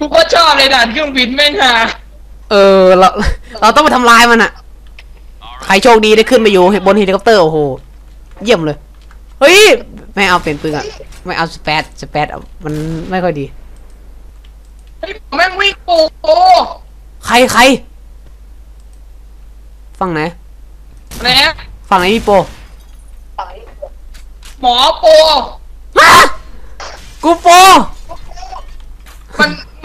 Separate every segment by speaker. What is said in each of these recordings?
Speaker 1: กูก็ชอบเลยด่านเครื่องบินแม่งหา
Speaker 2: เออเราเราต้องไปทำลายมันอะใครโชคดีได้ขึ้นไปอยู่บนเฮลิคอปเตอร์โอ้โห เยี่ยมเลย เฮ้ย ไม่เอาเป็นปืนอะไม่เอาสเปซสเปซอะมันไม่ค่อยดี
Speaker 1: เฮ้ยแม่งวิ่งโปโป
Speaker 2: ใครใครฝั่งไหน
Speaker 1: อะไรนะ
Speaker 2: ฝั่งไหนพี่โป
Speaker 1: หมอโป
Speaker 2: ฮะกูโป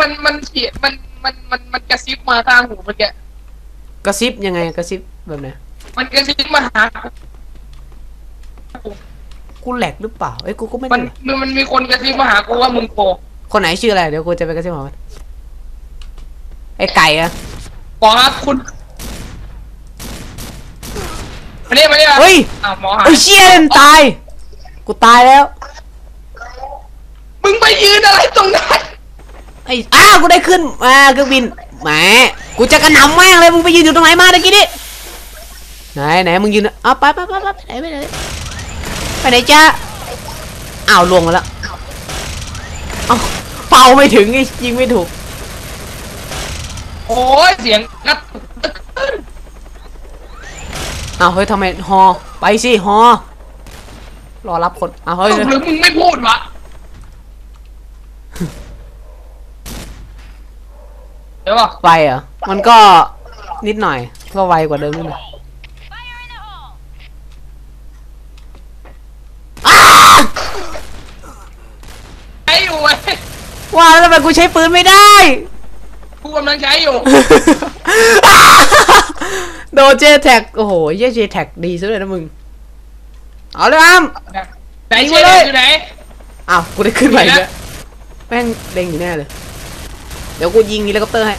Speaker 1: มันมันมันเขียนมันมันมันมันกระซิบมาข้างหูเมื่อกี้
Speaker 2: กระซิบยังไงกระซิบแบบไหน
Speaker 1: มันกระซิบมาหา
Speaker 2: กูแหลกหรือเปล่าเอ้ยกูก็ไม่
Speaker 1: มัน
Speaker 2: ได้แหลก
Speaker 1: มันมันมีคนกระซิบมาหากูว่ามึงโป
Speaker 2: คนไหนชื่ออะไรเดี๋ยวกูจะไปกระซิบหามันไอ้ไก่อะ
Speaker 1: หมอครับคุณมาเนี่ยมาเนี่ย
Speaker 2: เฮ้ย
Speaker 1: อ้าวหมอหา
Speaker 2: ไอ้ยเชี่ยมันตาย กูตายแล้ว
Speaker 1: มึงไปยืนอะไรตรงนั้น
Speaker 2: ไอ้อ้าวกูได้ขึ้นมาเครื่องบินแหมกูจะกระหน่ำแม่งเลยมึงไปยืนอยู่ตรงไหนมาตะกี้นี่ไหนไหนมึงยืนอ้าวไปไปไปไปไปไหนไปไหนไปไหนจ้าอ้าวลวงมาแล้วเอ้าเป่าไม่ถึงไอ้ยิงไม่ถูก
Speaker 1: โอ้ยเสียงนัด
Speaker 2: อ้าวเฮ้ยทำไมฮอไปสิฮอรอรับคนอ้าวเฮ้ย
Speaker 1: หรือมึงไม่พูดวะ เดี๋ยวบอก
Speaker 2: ไวเหรอมันก็นิดหน่อย ก็ไวกว่าเดิมนิดหน่อยอ้า
Speaker 1: ใช้อยู่เว้ย
Speaker 2: ว่าแล้วทำไมกูใช้ปืนไม่ได้
Speaker 1: กูกำลังใช้อยู่
Speaker 2: โดนเจแท็กโอ้โหเย้เจแท็กดีซะเลยนะมึง เอาเลยอ้ํ
Speaker 1: ไหนเชฟอยู่ไหน
Speaker 2: อ้าว กูได้ขึ้นไป
Speaker 1: ดี
Speaker 2: แล้
Speaker 1: นะ
Speaker 2: วแม่งเด้งอยู่แน่เลย เดี๋ยวกูยิงเฮลิคอปเตอร์ให้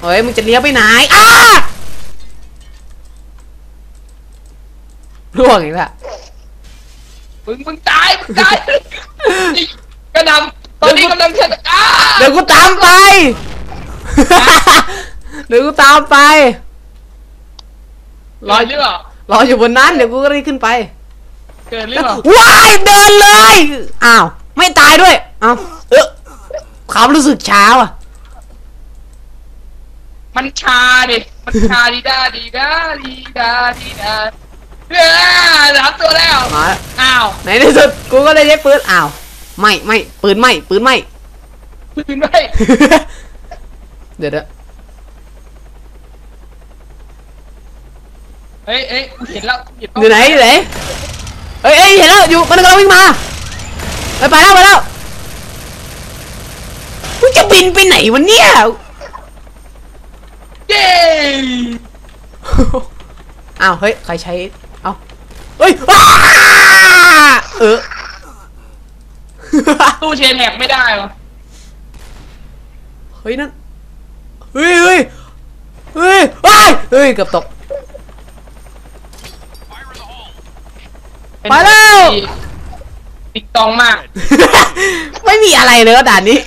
Speaker 2: เฮ้ย มึงจะเลี้ยวไปไหนอ้าร่วงอีกแล้ว
Speaker 1: มึงมึงตาย มึงตายกระหนำตอนนี้กำลังจะอ้า
Speaker 2: เดี๋ยวกูตามไป เดี๋ยวกูตามไป
Speaker 1: ลอยหรือเปล่าร
Speaker 2: ออยู่บนนั้น เดี๋ยวกูก็ได้ขึ้นไป
Speaker 1: เกิดหรือเปล่า
Speaker 2: ว้ายเดินเลย อ้าว ไม่ตายด้วยอ้าวเออความรู้สึกช้าอะ
Speaker 1: มันชาดิ มันชาดีด้าดีด้าดีด้าดีด้าเฮ้ยสามตัวแล้ว
Speaker 2: มาแล้ว
Speaker 1: อ้าว
Speaker 2: ในที่สุดกูก็ได้ใช้ปืน อ้าว ไม่ไม่ปืนไม่ปืนไม่
Speaker 1: ปืนไม่
Speaker 2: เดี๋ยวเดี๋ยว
Speaker 1: เฮ้ยเฮ้ยกูเห็นแล้วกูเห็น
Speaker 2: อยู่ไหนอยู่ไหน เอ้ยเอ้ยเห็นแล้วอยู่มันกำลังวิ่งมาไปไปแล้วไปแล้วกูจะบินไปไหนวะเนี่ย
Speaker 1: เย้
Speaker 2: อ้าวเฮ้ยใครใช้เอ้าเฮ้ยอ้าเออ
Speaker 1: ตู้เชนแหกไม่ได้วะ
Speaker 2: เฮ้ยนั่นเฮ้ยเฮ้ยเฮ้ยเฮ้ยเฮ้ยเกือบตก ไปแล้ว
Speaker 1: ติ๊กตองมาก
Speaker 2: ไม่มีอะไรเลยด่านนี้